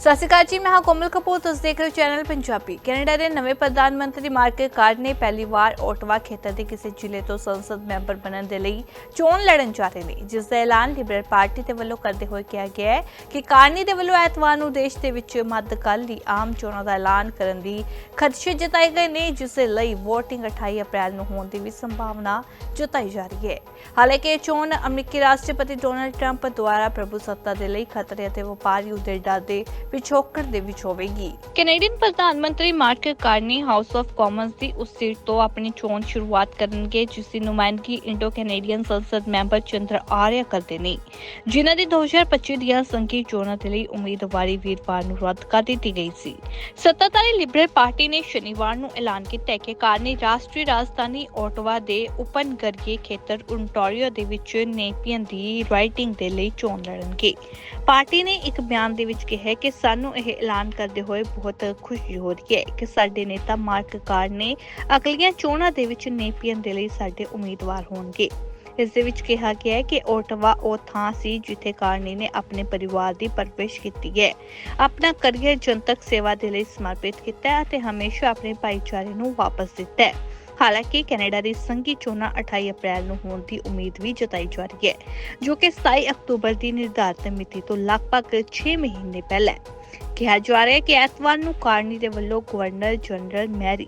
ਸਤਿ ਸ਼੍ਰੀ ਅਕਾਲ ਜੀ, ਮੈਂ ਹਾਂ ਕੋਮਲ ਕਪੂਰ, ਤੁਸੀਂ ਦੇਖ ਰਹੇ ਹੋ ਚੈਨਲ ਪੰਜਾਬੀ। ਕੈਨੇਡਾ ਦੇ ਨਵੇਂ ਪ੍ਰਧਾਨ ਮੰਤਰੀ ਮਾਰਕ ਕਾਰਡ ਨੇ ਪਹਿਲੀ ਵਾਰ ਓਟਵਾ ਖੇਤਰ ਦੇ ਕਿਸੇ ਜ਼ਿਲ੍ਹੇ ਤੋਂ ਸੰਸਦ ਮੈਂਬਰ ਬਣਨ ਦੇ ਲਈ ਚੋਣ ਲੜਨ ਜਾ ਰਹੇ ਨੇ। ਜਿਸ ਦਾ ਐਲਾਨ ਲਿਬਰਲ ਪਾਰਟੀ ਦੇ ਵੱਲੋਂ ਕਰਦੇ ਹੋਏ ਕਿਹਾ ਗਿਆ ਹੈ ਕਿ ਕਾਰਨੀ ਦੇ ਵੱਲੋਂ ਐਤਵਾਰ ਨੂੰ ਦੇਸ਼ ਦੇ ਵਿੱਚ ਮੱਧਕਾਲ ਲਈ ਆਮ ਚੋਣਾਂ ਦਾ ਐਲਾਨ ਕਰਨ ਦੀ ਖਦਸ਼ੇ ਜਤਾਏ ਗਏ ਨੇ, ਜਿਸ ਦੇ ਲਈ VOTING 28 ਅਪ੍ਰੈਲ ਨੂੰ ਹੋਣ ਦੀ ਵੀ ਸੰਭਾਵਨਾ ਜਤਾਈ ਜਾ ਰਹੀ ਹੈ। ਹਾਲਾਂਕਿ ਇਹ ਚੋਣ ਅਮਰੀਕੀ ਰਾਸ਼ਟਰਪਤੀ ਡੋਨਲਡ ਟਰੰਪ ਦੁਆਰਾ ਪ੍ਰਭੂ ਸੱਤਾ ਦੇ ਲਈ ਖਤਰੇ ਅਤੇ ਵਪਾਰੀ ਉਦੇਡਾ ਦੇ ਪਿਛੋਕੜ ਦੇ ਵਿੱਚ ਹੋਵੇਗੀ। ਕੈਨੇਡੀਅਨ ਪ੍ਰਧਾਨ ਮੰਤਰੀ Mark Carney House of Commons ਦੀ ਉਸ ਸੀਟ ਤੋਂ ਆਪਣੀ ਚੋਣ ਸ਼ੁਰੂਆਤ ਕਰਨਗੇ, ਜਿਸ ਦੀ ਨੁਮਾਇੰਦਗੀ ਇੰਡੋ ਕੈਨੇਡੀਅਨ ਸੰਸਦ ਮੈਂਬਰ ਚੰਦਰ ਆਰਿਆ ਕਰਦੇ ਨੇ। ਜਿਨ੍ਹਾਂ ਦੀ 2025 ਦੀਆਂ ਸੰਘੀ ਚੋਣਾਂ ਦੇ ਲਈ ਉਮੀਦਵਾਰੀ ਵੀਰਵਾਰ ਨੂੰ ਰੱਦ ਕਰ ਦਿੱਤੀ ਗਈ ਸੀ। ਸੱਤਾਧਾਰੀ ਲਿਬਰਲ ਪਾਰਟੀ ਨੇ ਸ਼ਨੀਵਾਰ ਨੂੰ ਐਲਾਨ ਕੀਤਾ ਕਿ ਕਾਰਨੀ ਰਾਸ਼ਟਰੀ ਰਾਜਧਾਨੀ ਓਟਵਾ ਦੇ ਉਪਨਗਰੀਏ ਖੇਤਰ ਓਨਟਾਰੀਓ ਦੇ ਵਿੱਚ ਨੇਪੀਅਨ ਦੀ ਰਾਈਟਿੰਗ ਦੇ ਲਈ ਚੋਣ ਲੜਨਗੇ। ਪਾਰਟੀ ਨੇ ਇੱਕ ਬਿਆਨ ਦੇ ਵਿੱਚ ਕਿਹਾ ਕਿ ਸਾਨੂੰ ਇਹ ਐਲਾਨ ਕਰਦੇ ਹੋਏ ਬਹੁਤ ਖੁਸ਼ੀ ਹੋ ਰਹੀ ਹੈ ਕਿ ਸਾਡੇ ਨੇਤਾ ਮਾਰਕ ਕਾਰ ਨੇ ਅਗਲੀਆਂ ਚੋਣਾਂ ਦੇ ਵਿੱਚ ਨੇਪੀਅਨ ਦੇ ਲਈ ਸਾਡੇ ਉਮੀਦਵਾਰ ਹੋਣਗੇ। ਇਸ ਦੇ ਵਿੱਚ ਕਿਹਾ ਗਿਆ ਹੈ ਕਿ ਓਟਵਾ ਉਹ ਥਾਂ ਸੀ ਜਿੱਥੇ ਕਾਰਨੀ ਨੇ ਆਪਣੇ ਪਰਿਵਾਰ ਦੀ ਪਰਵਰਿਸ਼ ਕੀਤੀ ਹੈ। ਆਪਣਾ ਕਰੀਅਰ ਜਨਤਕ ਸੇਵਾ ਦੇ ਲਈ ਸਮਰਪਿਤ ਕੀਤਾ ਅਤੇ ਹਮੇਸ਼ਾ ਆਪਣੇ ਭਾਈਚਾਰੇ ਨੂੰ ਵਾਪਸ ਦਿੱਤਾ ਹੈ। ਹਾਲਾਂਕਿ ਕੈਨੇਡਾ ਦੀ ਸੰਘੀ ਚੋਣਾਂ 28 ਅਪ੍ਰੈਲ ਨੂੰ ਹੋਣ ਦੀ ਉਮੀਦ ਵੀ ਜਤਾਈ ਜਾ ਰਹੀ ਹੈ, ਜੋ ਕਿ 27 ਅਕਤੂਬਰ ਦੀ ਨਿਰਧਾਰਤ ਮਿਤੀ ਤੋਂ ਲਗਭਗ 6 ਮਹੀਨੇ ਪਹਿਲਾਂ ਕਿਹਾ ਜਾ ਰਿਹਾ ਹੈ ਕਿ ਐਤਵਾਰ ਨੂੰ ਕਾਰਨੀ ਦੇ ਵੱਲੋਂ ਗਵਰਨਰ ਜਨਰਲ ਮੈਰੀ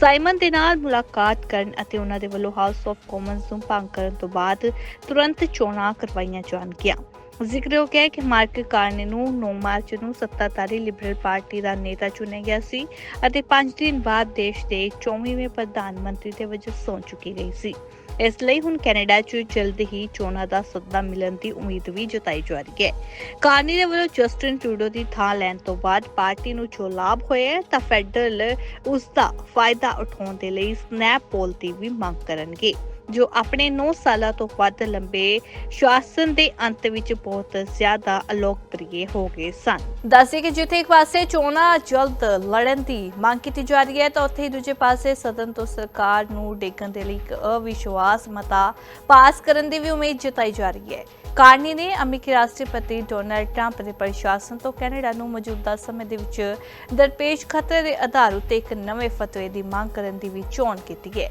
ਸਾਈਮਨ ਦੇ ਨਾਲ ਮੁਲਾਕਾਤ ਕਰਨ ਅਤੇ ਉਹਨਾਂ ਦੇ ਵੱਲੋਂ ਹਾਊਸ ਆਫ ਕਾਮਨਸ ਨੂੰ ਭੰਗ ਕਰਨ ਤੋਂ ਬਾਅਦ ਤੁਰੰਤ ਚੋਣਾਂ ਕਰਵਾਈਆਂ ਜਾਣਗੀਆਂ। ਜ਼ਿਕਰ ਹੈ ਕਿ ਮਾਰਕ ਕਾਰਨੀ ਨੂੰ 9 ਮਾਰਚ ਨੂੰ ਸੱਤਾਧਾਰੀ ਲਿਬਰਲ ਪਾਰਟੀ ਦਾ ਨੇਤਾ ਚੁਣਿਆ ਗਿਆ ਸੀ ਅਤੇ 5 ਦਿਨ ਬਾਅਦ ਦੇਸ਼ ਦੇ 24ਵੇਂ ਪ੍ਰਧਾਨ ਮੰਤਰੀ ਦੇ ਵਜੋਂ ਸਹੁੰ ਚੁੱਕੀ ਗਈ ਸੀ। ਇਸ ਲਈ ਹੁਣ ਕੈਨੇਡਾ 'ਚ ਜਲਦ ਹੀ ਚੋਣਾਂ ਦਾ ਸੱਦਾ ਮਿਲਣ ਦੀ ਉਮੀਦ ਵੀ ਜਤਾਈ ਜਾ ਰਹੀ ਹੈ। ਕਾਰਨੀ ਦੇ ਵੱਲੋਂ ਜਸਟਿਨ ਟਰੂਡੋ ਦੀ ਥਾਂ ਲੈਣ ਤੋਂ ਬਾਅਦ ਪਾਰਟੀ ਨੂੰ ਜੋ ਲਾਭ ਹੋਇਆ ਤਾਂ ਫੈਡਰਲ ਉਸ ਦਾ ਫਾਇਦਾ ਉਠਾਉਣ ਦੇ ਲਈ ਸਨੈਪ ਪੋਲ ਦੀ ਵੀ ਮੰਗ ਕਰਨਗੇ। ਜੋ ਆਪਣੇ 9 ਸਾਲਾਂ ਤੋਂ ਵੱਧ ਲੰਬੇ ਸ਼ਾਸਨ ਦੇ ਅੰਤ ਵਿੱਚ ਬਹੁਤ ਜ਼ਿਆਦਾ ਅਲੋਕਪ੍ਰਿਯ ਹੋ ਗਏ ਸਨ। ਦੱਸੇ ਕਿ ਜਿੱਥੇ ਇੱਕ ਪਾਸੇ ਚੋਣਾਂ ਜਲਦ ਲੜਨ ਦੀ ਮੰਗ ਕੀਤੀ ਜਾ ਰਹੀ ਹੈ, ਤਾਂ ਉੱਥੇ ਹੀ ਦੂਜੇ ਪਾਸੇ ਸਦਨ ਤੋਂ ਸਰਕਾਰ ਨੂੰ ਡੇਗਣ ਦੇ ਲਈ ਇੱਕ ਅਵਿਸ਼ਵਾਸ ਮਤਾ ਪਾਸ ਕਰਨ ਦੀ ਵੀ ਉਮੀਦ ਜਤਾਈ ਜਾ ਰਹੀ ਹੈ। ਕਾਰਨੀ ਨੇ ਅਮਰੀਕੀ ਰਾਸ਼ਟਰਪਤੀ ਡੋਨਲਡ ਟਰੰਪ ਦੇ ਪ੍ਰਸ਼ਾਸਨ ਤੋਂ ਕੈਨੇਡਾ ਨੂੰ ਮੌਜੂਦਾ ਸਮੇਂ ਦੇ ਵਿੱਚ ਦਰਪੇਸ਼ ਖਤਰੇ ਦੇ ਆਧਾਰ ਉੱਤੇ ਇੱਕ ਨਵੇਂ ਫਤਵੇ ਦੀ ਮੰਗ ਕਰਨ ਦੀ ਵੀ ਚੋਣ ਕੀਤੀ ਹੈ।